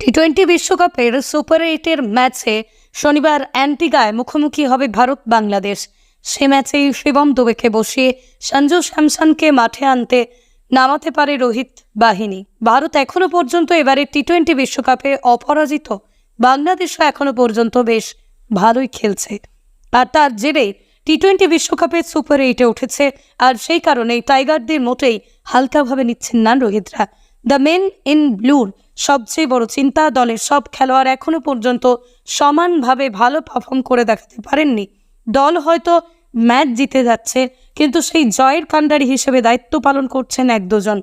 T twenty বিশ্বকাপের super এইটের ম্যাচে শনিবার অ্যান্টিগায় মুখোমুখি হবে ভারত বাংলাদেশ। সে ম্যাচেই শিবম দুবেকে বসিয়ে সঞ্জু স্যামসনকে মাঠে আনতে নামাতে পারে রোহিত বাহিনী। ভারত এখনও পর্যন্ত এবারে টি টোয়েন্টি বিশ্বকাপে অপরাজিত। বাংলাদেশও এখনও পর্যন্ত বেশ ভালোই খেলছে। আর তার জেরে টি টোয়েন্টি বিশ্বকাপে সুপার এইটে উঠেছে। আর সেই কারণেই টাইগারদের মোটেই হালকাভাবে নিচ্ছেন না রোহিতরা। দ্য মেন ইন ব্লুর সবচেয়ে বড় চিন্তা দলের সব খেলোয়াড় এখনও পর্যন্ত সমানভাবে ভালো পারফর্ম করে দেখাতে পারেননি। দল হয়তো ম্যাচ জিতে যাচ্ছে, কিন্তু সেই জয়ের কাণ্ডারি হিসেবে দায়িত্ব পালন করছেন এক দুজন।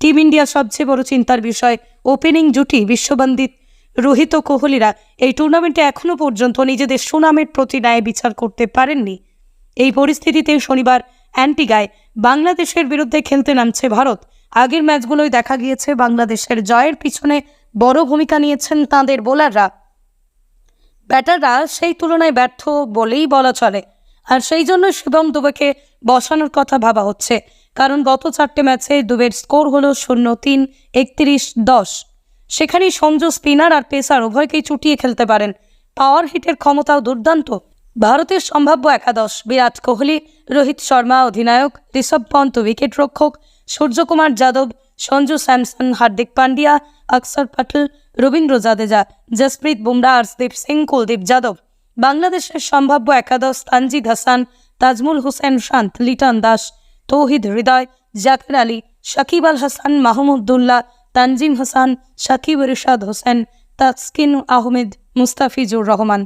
টিম ইন্ডিয়ার সবচেয়ে বড় চিন্তার বিষয় ওপেনিং জুটি বিশ্ববন্দিত রোহিত কোহলিরা। এই টুর্নামেন্টে এখনও পর্যন্ত নিজেদের সুনামের প্রতি ন্যায় বিচার করতে পারেননি। এই পরিস্থিতিতে শনিবার অ্যান্টিগায় বাংলাদেশের বিরুদ্ধে খেলতে নামছে ভারত। আগের ম্যাচগুলোই দেখা গিয়েছে বাংলাদেশের জয়ের পিছনে বড় ভূমিকা নিয়েছেন তাঁদের বোলাররা। ব্যাটাররা সেই তুলনায় ব্যর্থ বলেই বলা চলে। আর সেই জন্য শিবম দুবেকে বসানোর কথা ভাবা হচ্ছে। কারণ গত চারটে ম্যাচে দুবের স্কোর হলো শূন্য তিন, একত্রিশ, দশ। সেখানেই সঞ্জু স্পিনার আর পেসার উভয়কেই চুটিয়ে খেলতে পারেন। পাওয়ার হিটের ক্ষমতাও দুর্দান্ত। ভারতের সম্ভাব্য একাদশ, বিরাট কোহলি, রোহিত শর্মা, অধিনায়ক, ঋষভ পন্ত উইকেট রক্ষক সূর্যকুমার যাদব, সঞ্জু স্যামসন, হার্দিক পান্ডিয়া অক্ষর পটেল, রবীন্দ্র জাদেজা, জসপ্রীত বুমরা হর্ষদীপ সিং, কুলদীপ যাদব। বাংলাদেশের সম্ভাব্য একাদশ, তানজিদ হাসান, তাজমুল হোসেন, শান্ত, লিটন দাস, তৌহিদ হৃদয় জাকির আলী শাকিব আল হাসান মাহমুদুল্লাহ তানজিম হাসান শাকিব রিশাদ হোসেন, তাসকিন আহমেদ, মুস্তাফিজুর রহমান।